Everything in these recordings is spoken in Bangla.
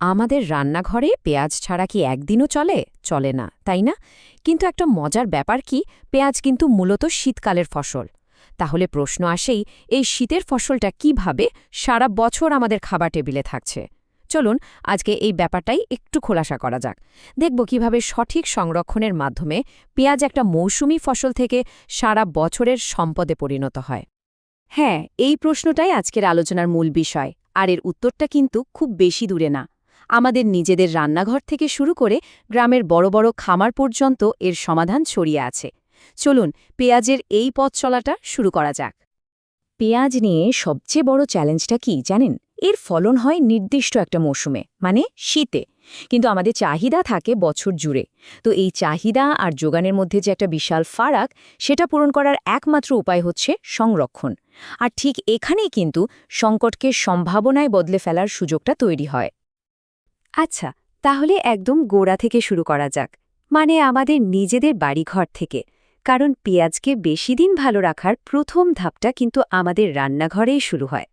আমাদের রান্নাঘরে পেঁয়াজ ছাড়া কি একদিনও চলে? চলে না, তাই না? কিন্তু একটা মজার ব্যাপার কি, পেঁয়াজ কিন্তু মূলত শীতকালের ফসল। তাহলে প্রশ্ন আসেই, এই শীতের ফসলটা কীভাবে সারা বছর আমাদের খাবার টেবিলে থাকছে? চলুন, আজকে এই ব্যাপারটাই একটু খোলাসা করা যাক। দেখব কীভাবে সঠিক সংরক্ষণের মাধ্যমে পেঁয়াজ একটা মৌসুমি ফসল থেকে সারা বছরের সম্পদে পরিণত হয়। হ্যাঁ এই প্রশ্নটাই আজকের আলোচনার মূল বিষয়, আর এর উত্তরটা কিন্তু খুব বেশি দূরে না। আমাদের নিজেদের রান্নাঘর থেকে শুরু করে গ্রামের বড় বড় খামার পর্যন্ত এর সমাধান ছড়িয়ে আছে। চলুন, পেঁয়াজের এই পথ চলাটা শুরু করা যাক। পেঁয়াজ নিয়ে সবচেয়ে বড় চ্যালেঞ্জটা কি জানেন? এর ফলন হয় নির্দিষ্ট একটা মৌসুমে মানে শীতে। কিন্তু আমাদের চাহিদা থাকে বছর জুড়ে। তো এই চাহিদা আর যোগানের মধ্যে যে একটা বিশাল ফারাক, সেটা পূরণ করার একমাত্র উপায় হচ্ছে সংরক্ষণ। আর ঠিক এখানেই কিন্তু সংকটকে সম্ভাবনায় বদলে ফেলার সুযোগটা তৈরি হয়। আচ্ছা তাহলে একদম গোড়া থেকে শুরু করা যাক। মানে আমাদের নিজেদের বাড়িঘর থেকে। কারণ পেঁয়াজকে বেশি দিন ভালো রাখার প্রথম ধাপটা কিন্তু আমাদের রান্নাঘরেই শুরু হয়।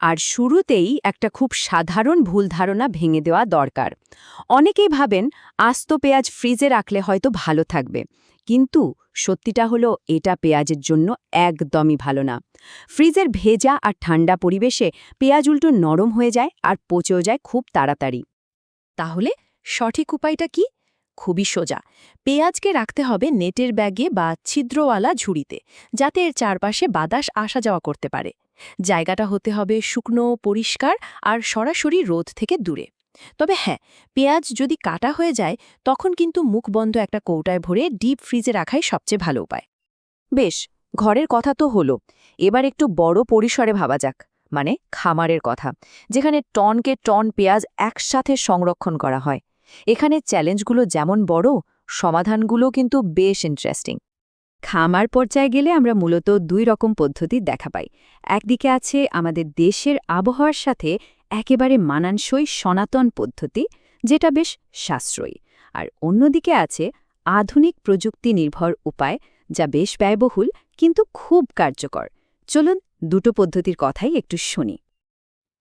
আর শুরুতেই একটা খুব সাধারণ ভুল ধারণা ভেঙে দেওয়া দরকার। অনেকেই ভাবেন, আস্ত পেঁয়াজ ফ্রিজে রাখলে হয়তো ভালো থাকবে। কিন্তু সত্যিটা হলো, এটা পেঁয়াজের জন্য একদমই ভালো না। ফ্রিজের ভেজা আর ঠান্ডা পরিবেশে পেঁয়াজ উল্টো নরম হয়ে যায় আর পচেও যায় খুব তাড়াতাড়ি। তাহলে সঠিক উপায়টা কি? খুবই সোজা। পেঁয়াজকে রাখতে হবে নেটের ব্যাগে বা ছিদ্রওয়ালা ঝুড়িতে, যাতে এর চারপাশে বাতাস আসা যাওয়া করতে পারে। জায়গাটা হতে হবে শুকনো, পরিষ্কার আর সরাসরি রোদ থেকে দূরে। তবে হ্যাঁ পেঁয়াজ যদি কাটা হয়ে যায়, তখন কিন্তু মুখ বন্ধ একটা কৌটায় ভরে ডিপ ফ্রিজে রাখাই সবচেয়ে ভালো উপায়। বেশ, ঘরের কথা তো হলো। এবার একটু বড় পরিসরে ভাবা যাক মানে খামারের কথা, যেখানে টনকে টন পেঁয়াজ একসাথে সংরক্ষণ করা হয়। এখানে চ্যালেঞ্জগুলো যেমন বড়, সমাধানগুলো কিন্তু বেশ ইন্টারেস্টিং খামার পর্যায়ে গেলে আমরা মূলত দুই রকম পদ্ধতি দেখা পাই। একদিকে আছে আমাদের দেশের আবহাওয়ার সাথে একেবারে মানানসই সনাতন পদ্ধতি, যেটা বেশ সাশ্রয়ী। আর অন্যদিকে আছে আধুনিক প্রযুক্তি নির্ভর উপায়, যা বেশ ব্যয়বহুল কিন্তু খুব কার্যকর। চলুন দুটো পদ্ধতির কথাই একটু শুনি।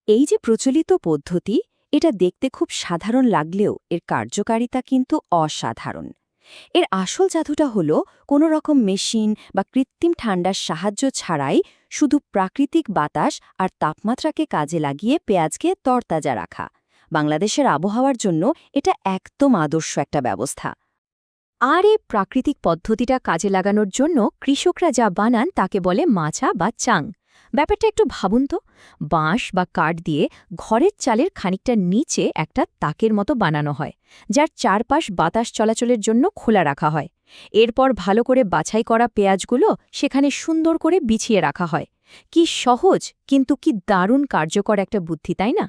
এই যে প্রচলিত পদ্ধতি এটা দেখতে খুব সাধারণ লাগলেও এর কার্যকারিতা কিন্তু অসাধারণ। এর আসল জাদুটা হল কোনো রকম মেশিন বা কৃত্রিম ঠান্ডার সাহায্য ছাড়াই শুধু প্রাকৃতিক বাতাস আর তাপমাত্রাকে কাজে লাগিয়ে পেঁয়াজকে তরতাজা রাখা। বাংলাদেশের আবহাওয়ার জন্য এটা একদম আদর্শ একটা ব্যবস্থা। আর এই প্রাকৃতিক পদ্ধতিটা কাজে লাগানোর জন্য কৃষকরা যা বানান তাকে বলে মাচা বা চাং। ব্যাপারটা একটু ভাবুন তো। বাঁশ বা কাঠ দিয়ে ঘরের চালের খানিকটা নিচে একটা তাকের মতো বানানো হয়, যার চারপাশ বাতাস চলাচলের জন্য খোলা রাখা হয়। এরপর ভালো করে বাছাই করা পেঁয়াজগুলো সেখানে সুন্দর করে বিছিয়ে রাখা হয়। কি সহজ, কিন্তু কি দারুণ কার্যকর একটা বুদ্ধি, তাই না?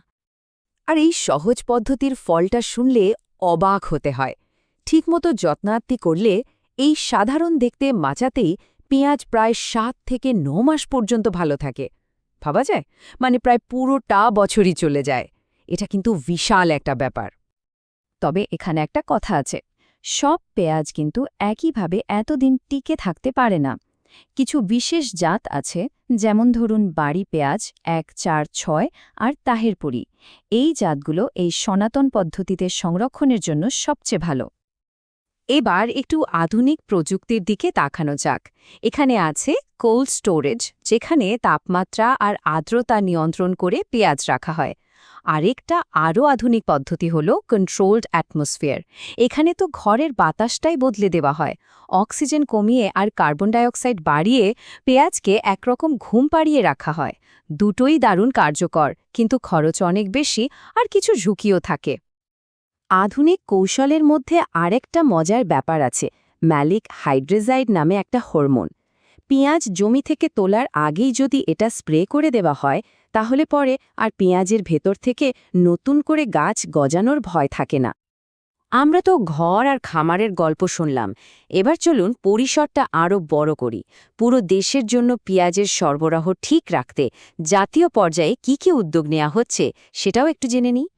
আর এই সহজ পদ্ধতির ফলটা শুনলে অবাক হতে হয়। ঠিকমতো যত্নার্তি করলে এই সাধারণ দেখতে মাচাতেই পেঁয়াজ প্রায় সাত থেকে ন মাস পর্যন্ত ভালো থাকে। ভাবা যায়? মানে প্রায় পুরোটা বছরই চলে যায়। এটা কিন্তু বিশাল একটা ব্যাপার। তবে এখানে একটা কথা আছে। সব পেঁয়াজ কিন্তু একইভাবে এতদিন টিকে থাকতে পারে না। কিছু বিশেষ জাত আছে, যেমন ধরুন বাড়ি পেঁয়াজ এক, চার, ছয় আর তাহেরপুরি এই জাতগুলো এই সনাতন পদ্ধতিতে সংরক্ষণের জন্য সবচেয়ে ভালো। এবার একটু আধুনিক প্রযুক্তির দিকে তাকানো যাক। এখানে আছে কোল্ড স্টোরেজ, যেখানে তাপমাত্রা আর আর্দ্রতা নিয়ন্ত্রণ করে পেঁয়াজ রাখা হয়। আরেকটা আরও আধুনিক পদ্ধতি হল কন্ট্রোলড অ্যাটমসফিয়ার এখানে তো ঘরের বাতাসটাই বদলে দেওয়া হয়। অক্সিজেন কমিয়ে আর কার্বন ডাইঅক্সাইড বাড়িয়ে পেঁয়াজকে একরকম ঘুম পাড়িয়ে রাখা হয়। দুটোই দারুণ কার্যকর, কিন্তু খরচ অনেক বেশি আর কিছু ঝুঁকিও থাকে। আধুনিক কৌশলের মধ্যে আরেকটা মজার ব্যাপার আছে, ম্যালিক হাইড্রেজাইড নামে একটা হরমোন। পেঁয়াজ জমি থেকে তোলার আগেই যদি এটা স্প্রে করে দেওয়া হয়, তাহলে পরে আর পেঁয়াজের ভেতর থেকে নতুন করে গাছ গজানোর ভয় থাকে না। আমরা তো ঘর আর খামারের গল্প শুনলাম। এবার চলুন পরিসরটা আরও বড় করি। পুরো দেশের জন্য পেঁয়াজের সরবরাহ ঠিক রাখতে জাতীয় পর্যায়ে কি কি উদ্যোগ নেওয়া হচ্ছে, সেটাও একটু জেনে নিই।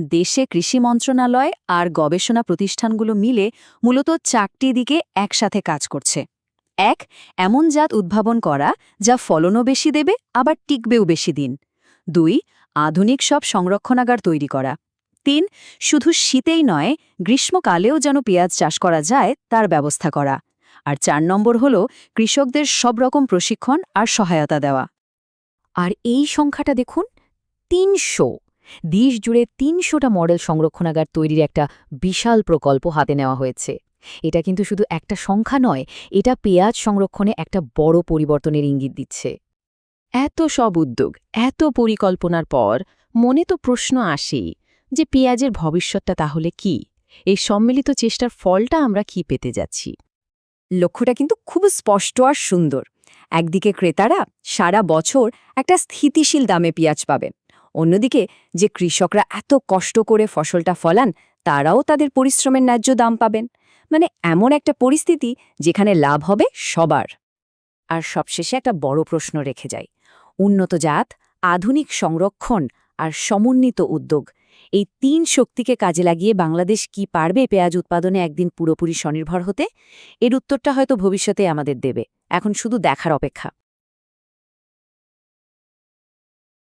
দেশে কৃষি মন্ত্রণালয় আর গবেষণা প্রতিষ্ঠানগুলো মিলে মূলত চারটি দিকে একসাথে কাজ করছে। এক, এমন জাত উদ্ভাবন করা যা ফলনও বেশি দেবে, আবার টিকবেও বেশি দিন। দুই, আধুনিক সব সংরক্ষণাগার তৈরি করা। তিন, শুধু শীতেই নয়, গ্রীষ্মকালেও যেন পেঁয়াজ চাষ করা যায়, তার ব্যবস্থা করা। আর চার নম্বর হল কৃষকদের সব রকম প্রশিক্ষণ আর সহায়তা দেওয়া। আর এই সংখ্যাটা দেখুন, তিনশো। দেশ জুড়ে তিনশোটা মডেল সংরক্ষণাগার তৈরির একটা বিশাল প্রকল্প হাতে নেওয়া হয়েছে। এটা কিন্তু শুধু একটা সংখ্যা নয়, এটা পেঁয়াজ সংরক্ষণে একটা বড় পরিবর্তনের ইঙ্গিত দিচ্ছে। এত সব উদ্যোগ, এত পরিকল্পনার পর মনে তো প্রশ্ন আসেই যে পেঁয়াজের ভবিষ্যৎটা তাহলে কি? এই সম্মিলিত চেষ্টার ফলটা আমরা কি পেতে যাচ্ছি? লক্ষ্যটা কিন্তু খুব স্পষ্ট আর সুন্দর। একদিকে ক্রেতারা সারা বছর একটা স্থিতিশীল দামে পেঁয়াজ পাবে। অন্যদিকে, যে কৃষকরা এত কষ্ট করে ফসলটা ফলান, তারাও তাদের পরিশ্রমের ন্যায্য দাম পাবেন। মানে এমন একটা পরিস্থিতি যেখানে লাভ হবে সবার। আর সবশেষে একটা বড় প্রশ্ন রেখে যায় উন্নত জাত, আধুনিক সংরক্ষণ আর সমন্বিত উদ্যোগ, এই তিন শক্তিকে কাজে লাগিয়ে বাংলাদেশ কি পারবে পেঁয়াজ উৎপাদনে একদিন পুরোপুরি স্বনির্ভর হতে? এর উত্তরটা হয়তো ভবিষ্যতে আমাদের দেবে। এখন শুধু দেখার অপেক্ষা।